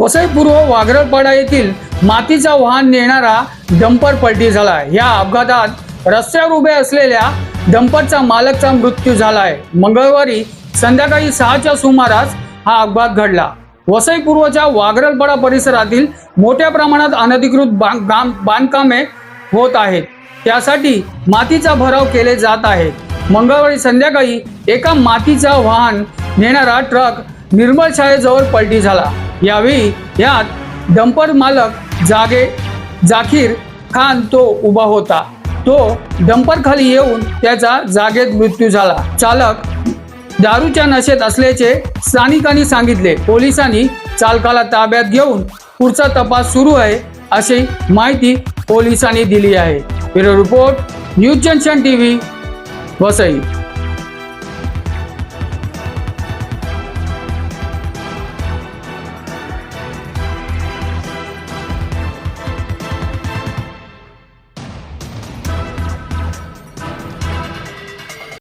वसईपूर्व वाघरळपाडा येथील मातीचा वाहन नेणारा डंपर पलटी झाला या अपघातात रस्त्यावर उभे असलेल्या डंपरचा मालकचा मृत्यू झाला आहे. मंगळवारी संध्याकाळी सहाच्या सुमारास हा अपघात घडला. वसई पूर्वच्या वाघरळपाडा परिसरातील मोठ्या प्रमाणात अनधिकृत बां- बांधकामे होत आहेत. त्यासाठी मातीचा भराव केले जात आहे. मंगळवारी संध्याकाळी एका मातीचा वाहन नेणारा ट्रक निर्मल शाळेजवळ पलटी झाला. यावेळी यात डंपर मालक जागे जाखीर खान तो उभा होता. तो डंपर खाली येऊन त्याचा जागेत मृत्यू झाला. चालक दारूच्या नशेत असल्याचे स्थानिकांनी सांगितले. पोलिसांनी चालकाला ताब्यात घेऊन पुढचा तपास सुरू आहे अशी माहिती पोलिसांनी दिली आहे. Bureau report news junction TV Vasai.